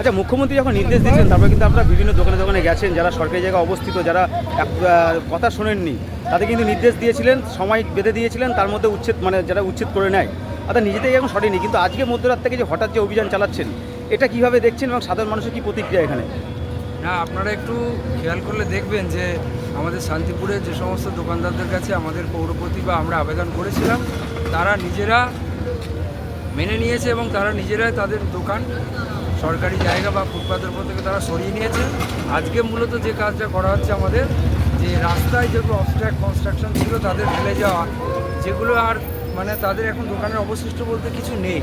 আচ্ছা মুখ্যমন্ত্রী যখন নির্দেশ দিয়েছেন, তারপরে কিন্তু আপনারা বিভিন্ন দোকানে দোকানে গেছেন, যারা সরকারি জায়গায় অবস্থিত, যারা কথা শোনেননি, তাদের কিন্তু নির্দেশ দিয়েছিলেন, সময় বেঁধে দিয়েছিলেন, তার মধ্যে উচ্ছেদ মানে যারা উচ্ছেদ করে নেয়। অর্থাৎ নিজেদের এখন সরেনি, কিন্তু আজকে মধ্যরাত থেকে যে হঠাৎ যে অভিযান চালাচ্ছেন, এটা কীভাবে দেখছেন এবং সাধারণ মানুষের কী প্রতিক্রিয়া এখানে? না, আপনারা একটু খেয়াল করলে দেখবেন যে, আমাদের শান্তিপুরে যে সমস্ত দোকানদারদের কাছে আমাদের পৌরপতি বা আমরা আবেদন করেছিলাম, তারা নিজেরা মেনে নিয়েছে এবং তারা নিজেরাই তাদের দোকান সরকারি জায়গা বা ফুটপাতের উপর থেকে তারা সরিয়ে নিয়েছে। আজকে মূলত যে কাজটা করা হচ্ছে আমাদের যে রাস্তায় যেগুলো অবস্ট্রাক কনস্ট্রাকশন ছিল তাদের ফেলে যাওয়া যেগুলো আর মানে তাদের এখন দোকানের অবশিষ্ট বলতে কিছু নেই।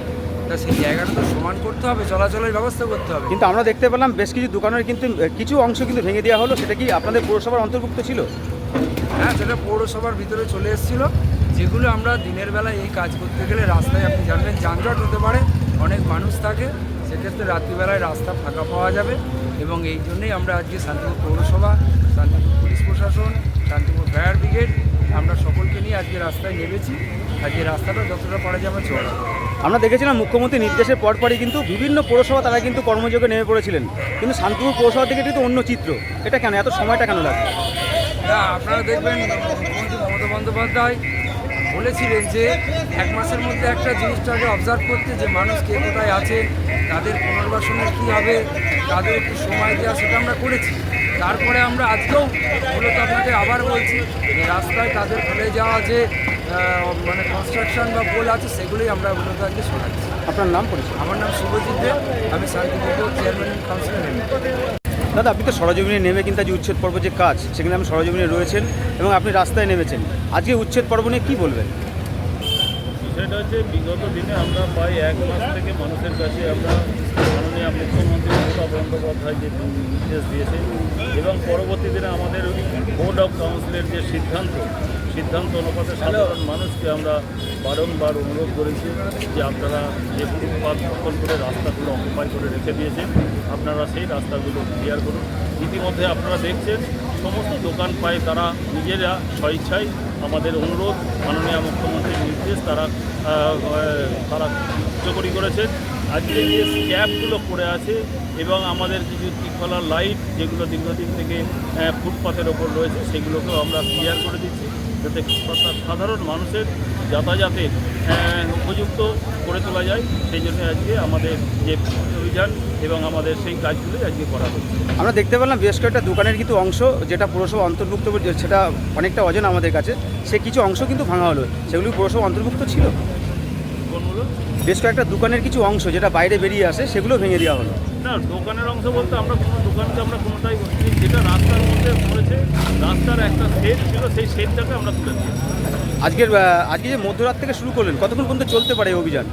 তা সেই জায়গাটা তো সমান করতে হবে চলাচলের ব্যবস্থা করতে হবে। কিন্তু আমরা দেখতে পেলাম বেশ কিছু দোকানের কিন্তু কিছু অংশ কিন্তু ভেঙে দেওয়া হলো সেটা কি আপনাদের পৌরসভার অন্তর্ভুক্ত ছিল? হ্যাঁ সেটা পৌরসভার ভিতরে চলে এসেছিল। যেগুলো আমরা দিনের বেলা এই কাজ করতে গেলে রাস্তায় আপনি জানবেন যানজট হতে পারে অনেক মানুষ থাকে। সেক্ষেত্রে রাত্রিবেলায় রাস্তা ফাঁকা পাওয়া যাবে এবং এই জন্যই আমরা আজকে শান্তিপুর পৌরসভা শান্তিপুর পুলিশ প্রশাসন শান্তিপুর ফায়ার ব্রিগেড আমরা সকলকে নিয়ে আজকে রাস্তায় নেমেছি। আজকে রাস্তাটা যতটা পারা যাবে চলা আমরা দেখেছিলাম মুখ্যমন্ত্রী নির্দেশের পরপরই কিন্তু বিভিন্ন পৌরসভা তারা কিন্তু কর্মযোগে নেমে পড়েছিলেন। কিন্তু শান্তিপুর পৌরসভা থেকে কিন্তু অন্য চিত্র। এটা কেন? এত সময়টা কেন লাগবে না আপনারা দেখবেন মুখ্যমন্ত্রী মমতা বন্দ্যোপাধ্যায় বলেছিলেন যে এক মাসের মধ্যে একটা জিনিসটাকে অবজার্ভ করতে যে মানুষ কে কোথায় আছে তাদের পুনর্বাসনের কী হবে তাদের একটু সময় দেওয়া সেটা আমরা করেছি। তারপরে আমরা আজকেও মূলত আপনাকে আবার বলছি যে রাস্তায় তাদের ফেলে যাওয়া যে মানে কনস্ট্রাকশন বা পোল আছে সেগুলোই আমরা মূলত আজকে শোনাচ্ছি। আপনার নাম পরিচয়? আমার নাম শুভজিৎ দেব আমি শান্তিপুর চেয়ারম্যান কাউন্সিলর দাদা, আপনি তো সরজমিনে নেমে কিন্তু আজ উচ্ছেদ পর্ব যে কাজ, সেখানে আপনি সরজমিনে রয়েছেন এবং আপনি রাস্তায় নেমেছেন। আজকে উচ্ছেদ পর্ব নিয়ে কী বলবেন? সেটা হচ্ছে, বিগত দিনে আমরা প্রায় এক মাস থেকে মানুষের কাছে আমরা মাননীয় মুখ্যমন্ত্রী মমতা বন্দ্যোপাধ্যায় যে নির্দেশ দিয়েছে। এবং পরবর্তী দিনে আমাদের বোর্ড অফ কাউন্সিলের যে সিদ্ধান্ত সিদ্ধান্ত অনুপাতে সাধারণ মানুষকে আমরা বারংবার অনুরোধ করেছি যে আপনারা যে ফুটপাত দখল করে রাস্তাগুলো অকুপাই করে রেখে দিয়েছেন আপনারা সেই রাস্তাগুলো ক্লিয়ার করুন। ইতিমধ্যে আপনারা দেখছেন সমস্ত দোকান পায় তারা নিজেরা স্বেচ্ছায় আমাদের অনুরোধ মাননীয় মুখ্যমন্ত্রীর নির্দেশ তারা তারা কার্যকরী করেছেন আজকে যে স্ক্যাপগুলো পড়ে আছে এবং আমাদের কিছু ত্রিফলার লাইট যেগুলো দীর্ঘদিন থেকে ফুটপাথের ওপর রয়েছে, সেগুলোকেও আমরা ক্লিয়ার করে দিচ্ছি যাতে সাধারণ মানুষের যাতায়াতের উপযুক্ত করে তোলা যায়। সেই জন্য আজকে আমাদের যে অভিযান এবং আমাদের সেই কাজগুলোই আজকে করা হচ্ছে। আমরা দেখতে পেলাম বেশ কয়েকটা দোকানের কিন্তু অংশ যেটা পুরসভা অন্তর্ভুক্ত সেটা অনেকটা অজানা আমাদের কাছে। সে কিছু অংশ কিন্তু ভাঙা হলো। সেগুলি পুরসভা অন্তর্ভুক্ত ছিল? কোনগুলো বেশ কয়েকটা দোকানের কিছু অংশ যেটা বাইরে বেরিয়ে আসে সেগুলো ভেঙে দেওয়া হলো। না দোকানের অংশ বলতে আমরা কোনো দোকানকে আমরা কোনোটাই বলিনি। যেটা রাস্তার মধ্যে পড়েছে রাস্তার একটা শেড ছিল সেই শেডটাকে আমরা তুলে দিয়েছি। আজকের আজকে যে মধ্যরাত থেকে শুরু করলেন কতক্ষণ পর্যন্ত চলতে পারে অভিযান?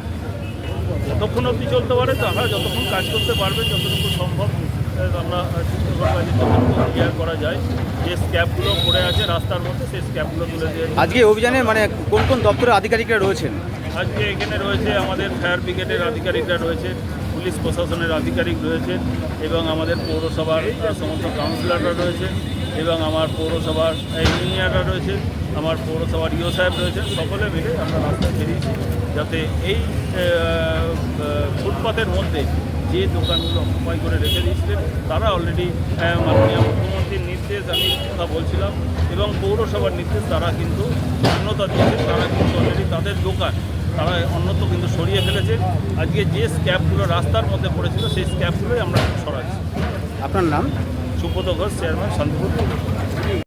যতক্ষণ অবধি চলতে পারে তারা যতক্ষণ কাজ করতে পারবে যতটুকু সম্ভব। আমরা চেষ্টা করব যে যতটুকু ক্লিয়ার করা যায় যে স্ক্যাপগুলো পড়ে আছে রাস্তার মধ্যে সেই স্ক্যাপগুলো তুলে দিয়ে আজকে অভিযানে মানে কোন কোন দপ্তরের আধিকারিকরা রয়েছেন? আজকে এখানে রয়েছে আমাদের ফায়ার ব্রিগেডের আধিকারিকরা রয়েছে পুলিশ প্রশাসনের আধিকারিক রয়েছে এবং আমাদের পৌরসভার সমস্ত কাউন্সিলররা রয়েছে এবং আমার পৌরসভার ইঞ্জিনিয়াররা রয়েছে আমার পৌরসভার ইও সাহেব রয়েছে সকলে মিলে আমরা রাস্তায় বেরিয়েছি। যাতে এই আহ, মধ্যে যে দোকানগুলো অকুপাই করে রেখে দিয়েছিলেন তারা অলরেডি মাননীয় মুখ্যমন্ত্রীর নির্দেশ আমি কথা বলছিলাম এবং পৌরসভার নির্দেশ তারা কিন্তু মান্যতা দিয়েছে। তারা কিন্তু অলরেডি তাদের দোকান তারা অন্যত্র কিন্তু সরিয়ে ফেলেছে। আজকে যে স্ক্যাপগুলো রাস্তার মধ্যে পড়েছিল সেই স্ক্যাপগুলোই আমরা সরাচ্ছি। আপনার নাম? সুব্রত ঘোষ চেয়ারম্যান শান্তিপুর।